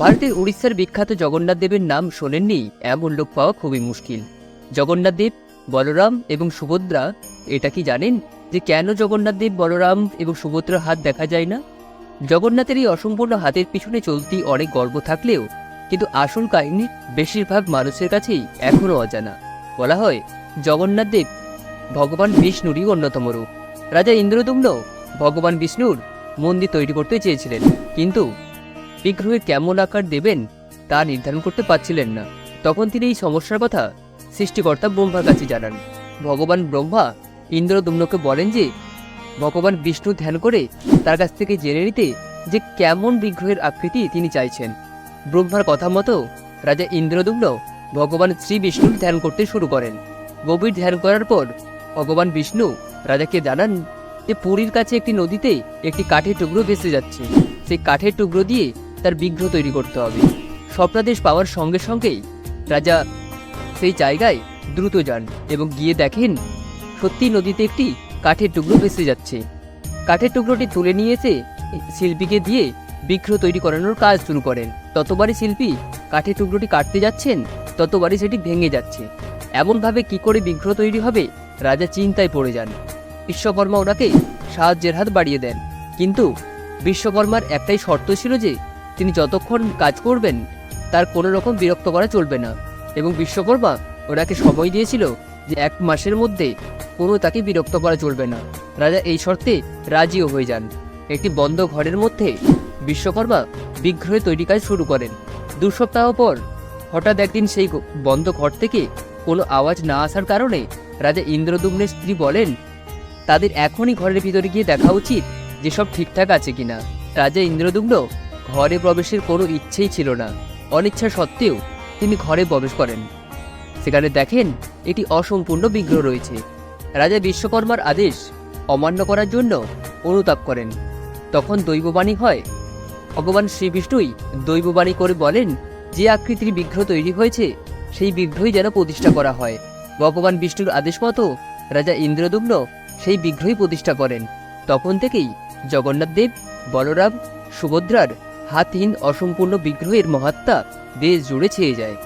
ভারতের উড়িষ্যার বিখ্যাত জগন্নাথ দেবের নাম শোনেননি এমন লোক পাওয়া খুবই মুশকিল। জগন্নাথ দেব, বলরাম এবং সুভদ্রা, এটা কি জানেন যে কেন জগন্নাথ দেব, বলরাম এবং সুভদ্রার হাত দেখা যায় না? জগন্নাথের এই অসম্পূর্ণ হাতের পিছনে চলতি অনেক গর্ব থাকলেও কিন্তু আসল কাহিনী বেশিরভাগ মানুষের কাছেই এখনও অজানা। বলা হয়, জগন্নাথ দেব ভগবান বিষ্ণুরই অন্যতম রূপ। রাজা ইন্দ্রদুম্ন ভগবান বিষ্ণুর মন্দির তৈরি করতে চেয়েছিলেন, কিন্তু বিগ্রহের কেমন আকার দেবেন তা নির্ধারণ করতে পারছিলেন না। তখন তিনি এই সমস্যার কথা সৃষ্টিকর্তা ব্রহ্মার কাছে জানান। ভগবান ব্রহ্মা ইন্দ্রদুম্নকে বলেন যে, ভগবান বিষ্ণু ধ্যান করে তার কাছ থেকে জেনে নিতে যে কেমন বিগ্রহের আকৃতি তিনি চাইছেন। ব্রহ্মার কথা মতো রাজা ইন্দ্রদুম্ন ভগবান শ্রী বিষ্ণুর ধ্যান করতে শুরু করেন। গভীর ধ্যান করার পর ভগবান বিষ্ণু রাজাকে জানান যে পুরীর কাছে একটি নদীতে একটি কাঠের টুকরো ভেসে যাচ্ছে। সেই কাঠের টুকরো দিয়ে তার বিগ্রহ তৈরি করতে হবে। স্বপ্নাদেশ পাওয়ার সঙ্গে সঙ্গেই রাজা সেই জায়গায় দ্রুত যান এবং গিয়ে দেখেন সত্যি নদীতে একটি কাঠের টুকরো ভেসে যাচ্ছে। কাঠের টুকরোটি তুলে নিয়ে এসে শিল্পীকে দিয়ে বিগ্রহ তৈরি করানোর কাজ শুরু করেন। ততবারই শিল্পী কাঠের টুকরোটি কাটতে যাচ্ছেন, ততবারই সেটি ভেঙে যাচ্ছে। এমনভাবে কি করে বিগ্রহ তৈরি হবে, রাজা চিন্তায় পড়ে যান। বিশ্বকর্মা ওনাকে সাহায্যের হাত বাড়িয়ে দেন। কিন্তু বিশ্বকর্মার একটাই শর্ত ছিল যে তিনি যতক্ষণ কাজ করবেন, তার কোনো রকম বিরক্ত করা চলবে না। এবং বিশ্বকর্মা ওনাকে সময় দিয়েছিল যে এক মাসের মধ্যে কোনো তাকে বিরক্ত করা চলবে না। রাজা এই শর্তে রাজিও হয়ে যান। একটি বন্ধ ঘরের মধ্যে বিশ্বকর্মা বিগ্রহে তৈরি কাজ শুরু করেন। দু সপ্তাহ পর হঠাৎ একদিন সেই বন্ধ ঘর থেকে কোনো আওয়াজ না আসার কারণে রাজা ইন্দ্রদুম্নের স্ত্রী বলেন, তাদের এখনই ঘরের ভিতরে গিয়ে দেখা উচিত যে সব ঠিকঠাক আছে কিনা। রাজা ইন্দ্রদুম্ন ঘরে প্রবেশের কোনো ইচ্ছেই ছিল না। অনিচ্ছা সত্ত্বেও তিনি ঘরে প্রবেশ করেন। সেখানে দেখেন একটি অসম্পূর্ণ বিগ্রহ রয়েছে। রাজা বিশ্বকর্মার আদেশ অমান্য করার জন্য অনুতাপ করেন। তখন দৈববাণী হয়। ভগবান শ্রীবিষ্ণুই দৈববাণী করে বলেন, যে আকৃতির বিগ্রহ তৈরি হয়েছে, সেই বিগ্রহই যেন প্রতিষ্ঠা করা হয়। ভগবান বিষ্ণুর আদেশ মতো রাজা ইন্দ্রদুম্ন সেই বিগ্রহই প্রতিষ্ঠা করেন। তখন থেকেই জগন্নাথ দেব, বলরাম, সুভদ্রার হাতহীন অসম্পূর্ণ বিগ্রহের মহাত্মা দেশ জুড়ে ছেয়ে যায়।